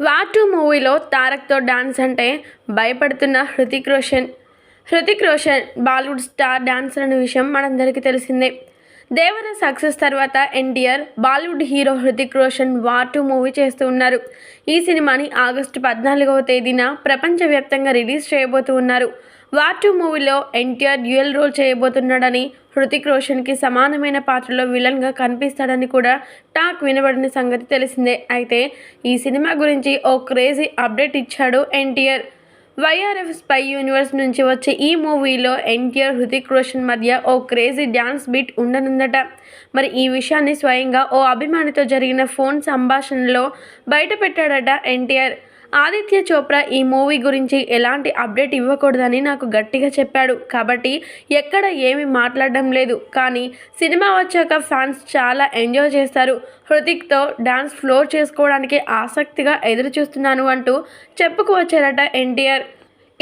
War two మూవీలో తారక్తో dance అంటే భయపడుతున్న Hrithik Roshan. Hrithik Roshan Bollywood star dancer అనే విషయం మనందరికీ తెలిసిందే. దేవర సక్సెస్ తర్వాత NTR Bollywood hero Hrithik Roshan war two movie చేస్తూ ఉన్నారు. ఈ సినిమాని ఆగస్టు పద్నాలుగవ తేదీన ప్రపంచవ్యాప్తంగా రిలీజ్ చేయబోతూ ఉన్నారు. వార్ టూ మూవీలో ఎన్టీఆర్ డ్యూయల్ రోల్ చేయబోతున్నాడని హృతిక్ రోషన్కి సమానమైన పాత్రలో విలన్గా కనిపిస్తాడని కూడా టాక్ వినబడిన సంగతి తెలిసిందే. అయితే ఈ సినిమా గురించి ఓ క్రేజీ అప్డేట్ ఇచ్చాడు ఎన్టీఆర్. వైఆర్ఎఫ్ స్పై యూనివర్స్ నుంచి వచ్చే ఈ మూవీలో ఎన్టీఆర్ హృతిక్ రోషన్ మధ్య ఓ క్రేజీ డ్యాన్స్ బీట్ ఉండనుందట. మరి ఈ విషయాన్ని స్వయంగా ఓ అభిమానితో జరిగిన ఫోన్ సంభాషణలో బయటపెట్టాడట ఎన్టీఆర్. ఆదిత్య చోప్రా ఈ మూవీ గురించి ఎలాంటి అప్డేట్ ఇవ్వకూడదని నాకు గట్టిగా చెప్పాడు. కాబట్టి ఎక్కడ ఏమీ మాట్లాడడం లేదు. కానీ సినిమా వచ్చాక ఫ్యాన్స్ చాలా ఎంజాయ్ చేస్తారు. హృతిక్తో డాన్స్ ఫ్లోర్ చేసుకోవడానికి ఆసక్తిగా ఎదురు చూస్తున్నాను అంటూ చెప్పుకు వచ్చారట ఎన్టీఆర్.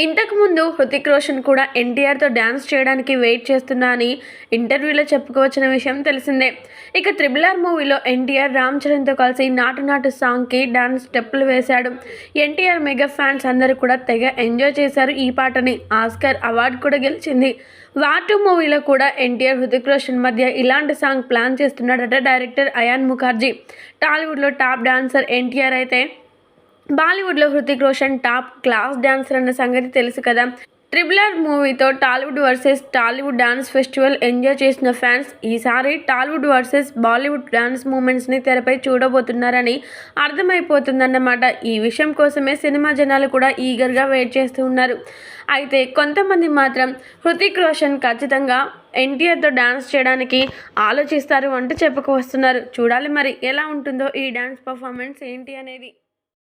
ఇంతకుముందు హృతిక్ రోషన్ కూడా ఎన్టీఆర్తో డ్యాన్స్ చేయడానికి వెయిట్ చేస్తున్నా అని ఇంటర్వ్యూలో చెప్పుకోవచ్చిన విషయం తెలిసిందే. ఇక త్రిబుల్ ఆర్ మూవీలో ఎన్టీఆర్ రామ్ చరణ్తో కలిసి నాటు నాటు సాంగ్కి డ్యాన్స్ స్టెప్పులు వేశాడు. ఎన్టీఆర్ మెగా ఫ్యాన్స్ అందరూ కూడా తెగ ఎంజాయ్ చేశారు ఈ పాటని. ఆస్కర్ అవార్డు కూడా గెలిచింది. వాటు మూవీలో కూడా ఎన్టీఆర్ హృతిక్ రోషన్ మధ్య ఇలాంటి సాంగ్ ప్లాన్ చేస్తున్నాడట డైరెక్టర్ అయాన్ ముఖర్జీ. టాలీవుడ్లో టాప్ డాన్సర్ ఎన్టీఆర్ అయితే బాలీవుడ్లో Hrithik Roshan top class dancer అన్న సంగతి తెలుసు కదా. ట్రిబులర్ ఆర్ మూవీతో Tollywood versus Tollywood dance festival enjoy చేసిన ఫ్యాన్స్ ఈసారి టాలీవుడ్ వర్సెస్ బాలీవుడ్ డాన్స్ మూమెంట్స్ని తెరపై చూడబోతున్నారని అర్థమైపోతుందన్నమాట. ఈ విషయం కోసమే సినిమా జనాలు కూడా ఈగర్గా వెయిట్ చేస్తూ ఉన్నారు. అయితే కొంతమంది మాత్రం హృతిక్ రోషన్ ఖచ్చితంగా ఎన్టీఆర్తో డాన్స్ చేయడానికి ఆలోచిస్తారు అంటూ చెప్పుకు వస్తున్నారు. చూడాలి మరి ఎలా ఉంటుందో ఈ డాన్స్ పర్ఫార్మెన్స్ ఏంటి అనేది.